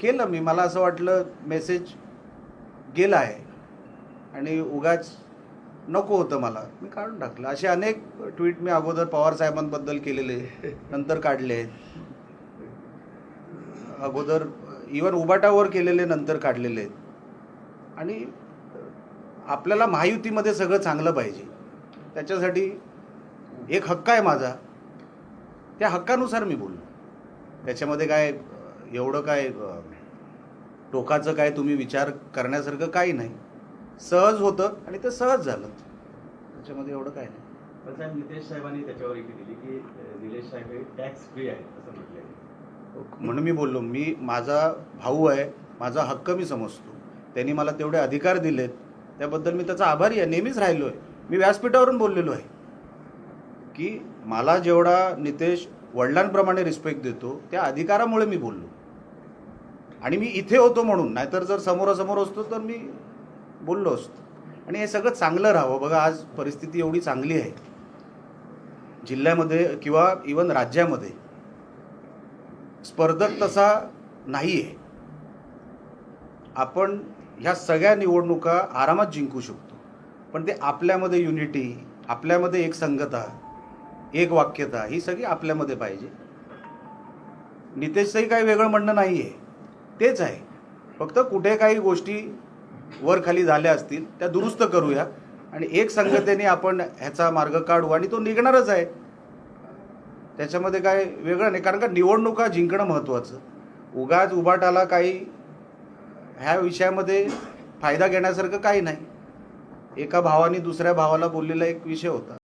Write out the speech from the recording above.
केलं मी. मला असं वाटलं मेसेज गेला आहे. आणि उगाच नको होतं मला. मी काढून टाकलं. असे अनेक ट्विट मी अगोदर पवार साहेबांबद्दल केलेले नंतर काढले. आहेत अगोदर इवन उबाटावर केलेले नंतर काढलेले. आहेत आणि आपल्याला महायुतीमध्ये सगळं चांगलं पाहिजे. त्याच्यासाठी एक हक्क आहे माझा. त्या हक्कानुसार मी बोललो. त्याच्यामध्ये काय एवढं काय टोकाचं काय तुम्ही विचार करण्यासारखं काही नाही. सहज होतं आणि ते सहज झालं. त्याच्यामध्ये एवढं काय नाही. पण साहेब नितेश साहेबांनी त्याच्यावर एक दिली की निलेश साहेब हे टॅक्स फ्री आहेत असं म्हटलंय. म्हणून मी बोललो मी माझा भाऊ आहे माझा हक्क मी समजतो. त्यांनी मला तेवढे अधिकार दिलेत. त्याबद्दल मी त्याचा आभारी आहे. नेहमीच राहिलो आहे. मी व्यासपीठावरून बोललेलो आहे की मला जेवढा नितेश वडिलांप्रमाणे रिस्पेक्ट देतो त्या अधिकारामुळे मी बोललो. आणि मी इथे होतो म्हणून नाहीतर जर समोरासमोर असतो तर मी बोललो असतो. आणि हे सगळं चांगलं राहावं. बघा आज परिस्थिती एवढी चांगली आहे. जिल्ह्यामध्ये किंवा इवन राज्यामध्ये स्पर्धक तसा नाही आहे आपण ह्या सगळ्या निवडणुका आरामात जिंकू शकतो. पण ते आपल्यामध्ये युनिटी आपल्यामध्ये एक संगता एक वाक्यता ही सगळी आपल्यामध्ये पाहिजे. नितेशचंही काही वेगळं म्हणणं नाही आहे तेच आहे. फक्त कुठे काही गोष्टी वर खाली झाल्या असतील त्या दुरुस्त करूया. आणि एक संगतेने आपण ह्याचा मार्ग काढू आणि तो निघणारच आहे. त्याच्यामध्ये काय वेगळं नाही कारण का निवडणुका जिंकणं महत्त्वाचं. उगाच उभाटाला काही ह्या विषयामध्ये फायदा घेण्यासारखं काही नाही. एका भावाने दुसऱ्या भावाला बोललेला एक विषय होता.